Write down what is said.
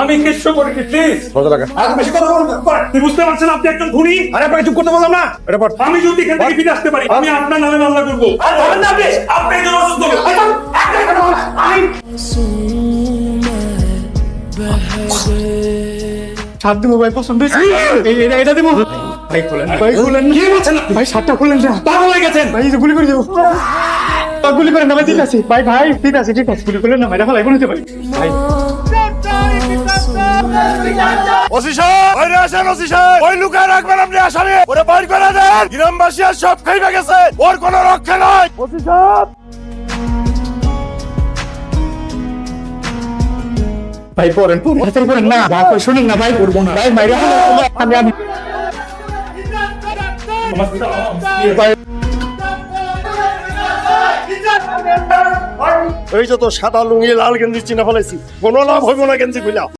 আমি কিচ্ছু করিনি প্লিজ কত টাকা আর বেশি কথা বলবেন না। আপনি বুঝতে পারছেন আপনি একজন খুনি? আরে আপনাকে চুপ করতে বললাম না। এটা পর আমি যদি এখান থেকে ফিরে আসতে পারি আমি আপনার নামে মামলা করব। আর ধরেন না আপনি আপনি একজন অসুস্থ সাত ভাই পছন্দ এটা এটা দিব। ভাই খুলেন না। ভাই খুলেন কি বলছেন ভাই শার্টটা খুলেন না। পাগল হয়ে গেছেন। ভাই যে গুলি করে দেবো। গুলি করেন না ভাই ঠিক আছে। ভাই ভাই ঠিক আছে ঠিক আছে। গুলি করেন না ভাই দেখা লাগবে নিতে ভাই ভাই গ্রামবাসী আর সব খাইবে গেছে। ওর কোনো রক্ষা নাই। ওসি সাহেব। ভাই পড়েন পড়েন। না ভাই শুনুন না ভাই করব না। ভাই মাইরা আমি আমি ভাই এই যে তো সাদা লুঙ্গি লাল গেঞ্জি চিনা ফেলাইছি। কোনো লাভ হইব না গেঞ্জি খুলা